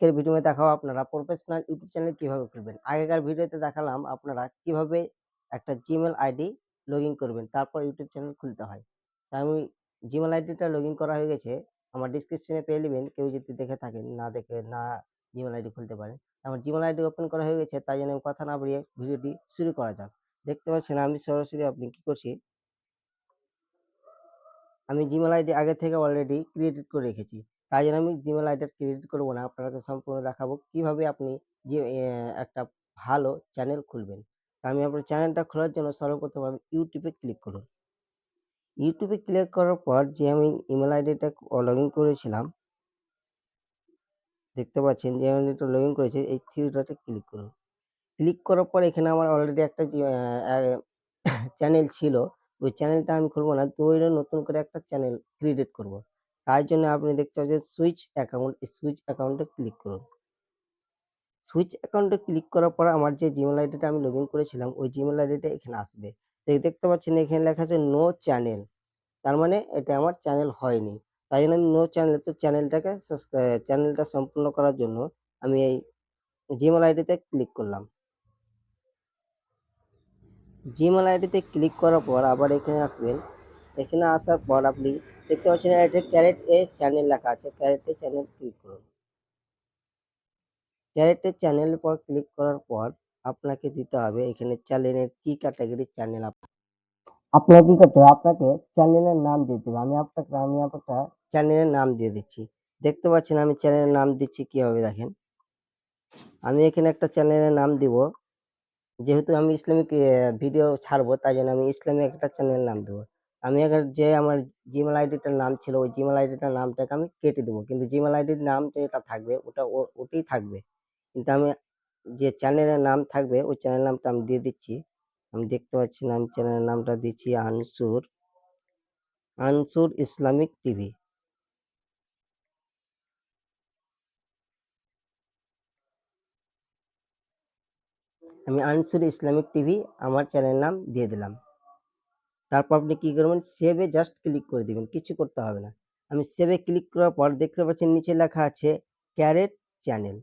আজকের ভিডিওতে দেখাবো আপনারা প্রফেশনাল ইউটিউব চ্যানেল কীভাবে খুলবেন আগেকার ভিডিওতে দেখালাম আপনারা কীভাবে একটা জিমেল আইডি লগ করবেন, তারপর ইউটিউব চ্যানেল খুলতে হয়। তা আমি জিমেল আইডিটা লগ করা হয়ে গেছে, আমার ডিসক্রিপশনে পেয়ে নেবেন, কেউ যদি দেখে থাকেন, না দেখে, না জিমেল আইডি খুলতে পারেন। আমার জিমেল আইডি ওপেন করা হয়ে গেছে, তাই জন্য কথা না বাড়িয়ে ভিডিওটি শুরু করা যাক। দেখতে পাচ্ছেন আমি সরাসরি আপনি কি করছি? আমি জিমেল আইডি আগে থেকে অলরেডি ক্রিয়েট করে রেখেছি। তাই জন্য আমি জিমেল আইডি ক্রিয়েট করব না। আপনাকে সম্পূর্ণ দেখাবো কীভাবে আপনি যে একটা ভালো চ্যানেল খুলবেন। আমি আপনার চ্যানেলটা খোলার জন্য সর্বপ্রথম আমি ইউটিউবে ক্লিক করুন। ইউটিউবে ক্লিক করার পর যে, আমি ইমেল আইডিটা লগ ইন করেছিলাম, দেখতে পাচ্ছেন যে আইডিটা লগ ইন করেছি, এই থ্রি ডটে ক্লিক করুন। ক্লিক করার পর এখানে আমার অলরেডি একটা চ্যানেল ছিল, ওই চ্যানেলটা আমি খুলবো না, তো ওই নতুন করে একটা চ্যানেল ক্রিয়েট করব। তাই জন্য আপনি দেখতে পাচ্ছেন সুইচ অ্যাকাউন্ট সুইচ অ্যাকাউন্টে ক্লিক করুন। সুইচ অ্যাকাউন্টে ক্লিক করার পর আমার যে জিমেল আইডিটা আমি লগ করেছিলাম, ওই জিমেল আইডিটা এখানে আসবে। দেখতে পাচ্ছেন এখানে লেখা আছে নো চ্যানেল তার মানে এটা আমার চ্যানেল হয়নি। তাই জন্য আমি নো চ্যানেল তো চ্যানেলটাকে চ্যানেলটা সম্পূর্ণ করার জন্য আমি এই জিমেল আইডিতে ক্লিক করলাম। জিমেল আইডিতে ক্লিক করার পর আবার এখানে আসবেন। এখানে আসার পর আপনি দেখতে পাচ্ছেন এটা ক্যারেট এ চ্যানেল লেখা আছে। ক্যারেট এ চ্যানেল ক্লিক করুন। ক্যারেট এ চ্যানেলের পর ক্লিক করার পর আপনাকে দিতে হবে এখানে চ্যানেলের কি ক্যাটাগরি চ্যানেল আপনাকে কি করতে হবে? আপনাকে চ্যানেলের নাম দিতে হবে। আমি আপনাকে আমি আপনাকে চ্যানেলের নাম দিয়ে দিচ্ছি। দেখতে পাচ্ছেন আমি চ্যানেলের নাম দিচ্ছি কীভাবে দেখেন? আমি এখানে একটা চ্যানেলের নাম দিব। যেহেতু আমি ইসলামিক ভিডিও ছাড়বো তাই জন্য আমি ইসলামিক একটা চ্যানেল নাম দেবো। আমি আগে যে আমার জিমেল আইডিটার নাম ছিল, ওই জিমেল আইডিটার নামটাকে আমি কেটে দেবো। কিন্তু জিমেল আইডির নাম যেটা থাকবে, ওটা ওটাই থাকবে। কিন্তু আমি যে চ্যানেলের নাম থাকবে, ওই চ্যানেল নামটা আমি দিয়ে দিচ্ছি। আমি দেখতে পাচ্ছি না, আমি চ্যানেলের নামটা দিচ্ছি আনসুর আনসুর ইসলামিক টিভি আমি আনসুর ইসলামিক টিভি আমার চ্যানেল নাম দিয়ে দিলাম। তারপর আপনি কি করবেন? সেভে জাস্ট ক্লিক করে দিবেন, কিছু করতে হবে না। আমি সেভে ক্লিক করার পর দেখতে পাচ্ছেন নিচে লেখা আছে ক্যারেট চ্যানেল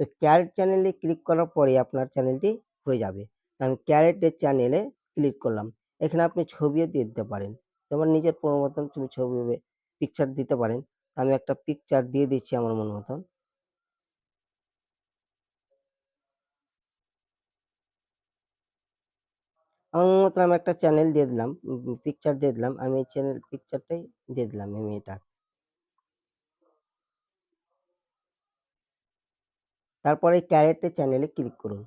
তো ক্যারেট চ্যানেলে ক্লিক করার পরে আপনার চ্যানেলটি হয়ে যাবে। আমি ক্যারেটের চ্যানেলে ক্লিক করলাম। এখানে আপনি ছবিও দিয়ে দিতে পারেন। তোমার নিজের মতন তুমি ছবি পিকচার দিতে পারেন। আমি একটা পিকচার দিয়ে দিচ্ছি আমার মন মতন। আমার মতো আমি একটা চ্যানেল দিয়ে দিলাম পিকচার দিয়ে দিলাম, আমি এই চ্যানেল পিকচারটাই দিয়ে দিলাম আমি এটা তারপরে ক্যারেটের চ্যানেলে ক্লিক করুন।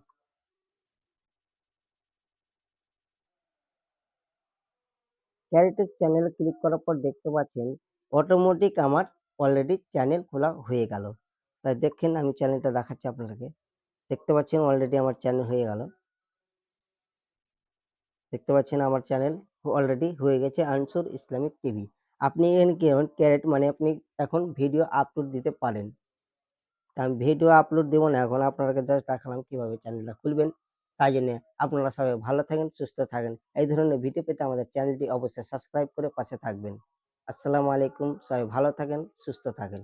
ক্যারেটের চ্যানেলে ক্লিক করার পর দেখতে পাচ্ছেন অটোমেটিক আমার অলরেডি চ্যানেল খোলা হয়ে গেল। তাই দেখেন আমি চ্যানেলটা দেখাচ্ছি আপনাদেরকে। দেখতে পাচ্ছেন অলরেডি আমার চ্যানেল হয়ে গেল। দেখতে পাচ্ছেন আমার চ্যানেল অলরেডি হয়ে গেছে আনসুর ইসলামিক টিভি আপনি এখানে কি ক্যারেট মানে আপনি এখন ভিডিও আপলোড দিতে পারেন। আমি ভিডিও আপলোড দেবো না, এখন আপনাকে জাস্ট দেখালাম কীভাবে চ্যানেলটা খুলবেন। তাই জন্য আপনারা সবাই ভালো থাকেন, সুস্থ থাকেন। এই ধরনের ভিডিও পেতে আমাদের চ্যানেলটি অবশ্যই সাবস্ক্রাইব করে পাশে থাকবেন। আসসালামু আলাইকুম, সবাই ভালো থাকেন, সুস্থ থাকেন।